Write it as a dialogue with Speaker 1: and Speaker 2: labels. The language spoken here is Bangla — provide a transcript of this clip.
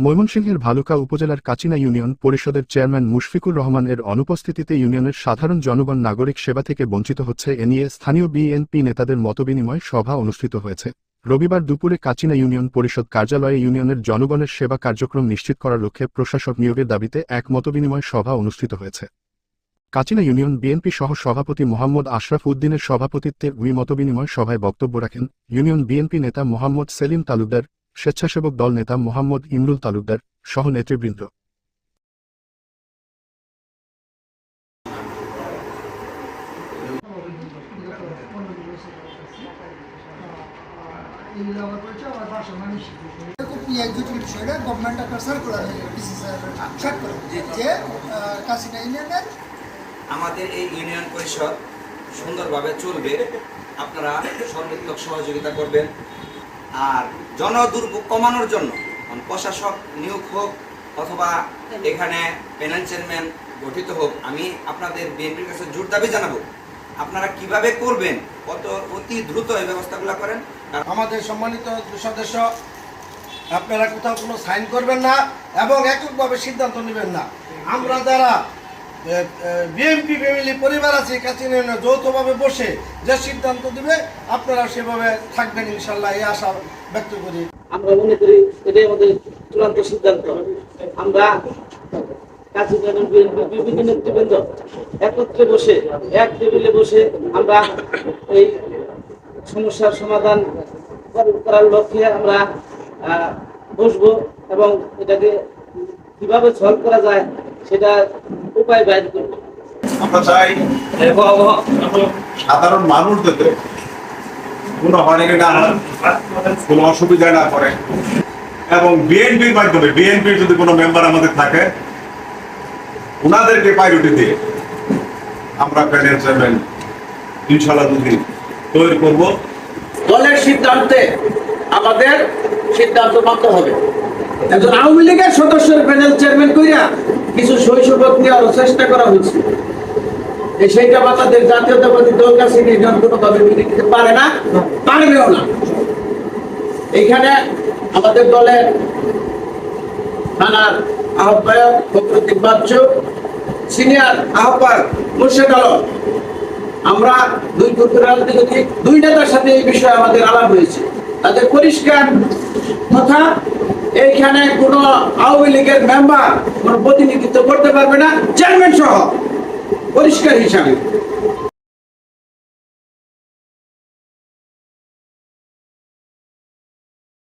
Speaker 1: ময়মনসিংহের ভালুকা উপজেলার কাচিনা ইউনিয়ন পরিষদের চেয়ারম্যান মুশফিকুর রহমান এর অনুপস্থিতিতে ইউনিয়নের সাধারণ জনগণ নাগরিক সেবা থেকে বঞ্চিত হচ্ছে এ নিয়ে স্থানীয় বিএনপি নেতাদের মতবিনিময় সভা অনুষ্ঠিত হয়েছে। রবিবার দুপুরে কাচিনা ইউনিয়ন পরিষদ কার্যালয়ে ইউনিয়নের জনগণের সেবা কার্যক্রম নিশ্চিত করার লক্ষ্যে প্রশাসক নিয়োগের দাবিতে এক মতবিনিময় সভা অনুষ্ঠিত হয়েছে। কাচিনা ইউনিয়ন বিএনপি সহ সভাপতি মোহাম্মদ আশরাফ উদ্দিনের সভাপতিত্বে ওই মতবিনিময় সভায় বক্তব্য রাখেন ইউনিয়ন বিএনপি নেতা মোহাম্মদ সেলিম তালুকদার স্বেচ্ছাসেবক দল নেতা মোহাম্মদ ইমরুল তালুকদার সহ নেতৃবৃন্দ।
Speaker 2: আমাদের এই ইউনিয়ন পরিষদ সুন্দরভাবে চলবে। আপনারা সর্বাত্মক সহযোগিতা করবেন। আর জনদুর্ভোগ কমানোর জন্য প্রশাসক নিয়োগ হোক অথবা এখানে প্যানেল চেয়ারম্যান গঠিত হোক আমি আপনাদের বিএনপির কাছে জোর দাবি জানাব। আপনারা কীভাবে করবেন কত অতি দ্রুত এই ব্যবস্থাগুলো করেন?
Speaker 3: আমাদের সম্মানিত সদস্য আপনারা কোথাও কোনো সাইন করবেন না এবং এককভাবে সিদ্ধান্ত নেবেন না। আমরা যারা বিএমপি ফ্যামিলি পরিবার আছে কাছে যৌথভাবে বসে যে সিদ্ধান্ত দিবে, আপনারা সেভাবে থাকবেন ইনশাল্লাহ, এই আশা ব্যক্ত করি।
Speaker 4: আমরা মনে করি এটাই আমাদের চূড়ান্ত সিদ্ধান্ত। আমরা কাজী বিভিন্ন নেতৃবৃন্দ একত্রে বসে, এক টেবিলে বসে আমরা এই সমস্যার সমাধান করার লক্ষ্যে আমরা বসবো এবং এটাকে কীভাবে সলভ করা যায়, সেটা উপায় বাইর করব।
Speaker 5: আমরা চাই সাধারণ মানুষ যাতে কোনো হয়রানি না হয়, কোনো অসুবিধা না করে। এবং বিএনপির মাধ্যমে বিএনপির যদি কোনো মেম্বার আমাদের থাকে ওনাদেরকে প্রায়োরিটি দিয়ে আমরা প্যানেল চেয়ারম্যান ইনশাল্লাহ যদি তৈরি করব।
Speaker 6: দলের সিদ্ধান্তে আমাদের সিদ্ধান্ত মানতে হবে। একজন আওয়ামী লীগের সদস্যের প্যানেল চেয়ারম্যান কইরা কিছু শৈশবক নেওয়ার চেষ্টা করা হয়েছে। সেইটা জাতীয়তাবাদী দল কাছে মেনে নিতে পারে না, পারবেও না। এইখানে আমাদের থানার আহ্বায়ক ফখরুদ্দিন সিনিয়র আহ্বায়ক মুর্শেদ আলম। আমরা দুই দুই নেতার সাথে এই বিষয়ে আমাদের আলাপ হয়েছে, তাদের পরিষ্কার কথা এইখানে কোন আওয়ামী লীগের মেম্বার কোন প্রতিনিধিত্ব করতে পারবে না চেয়ারম্যান সহ পরিষ্কার হিসাবে।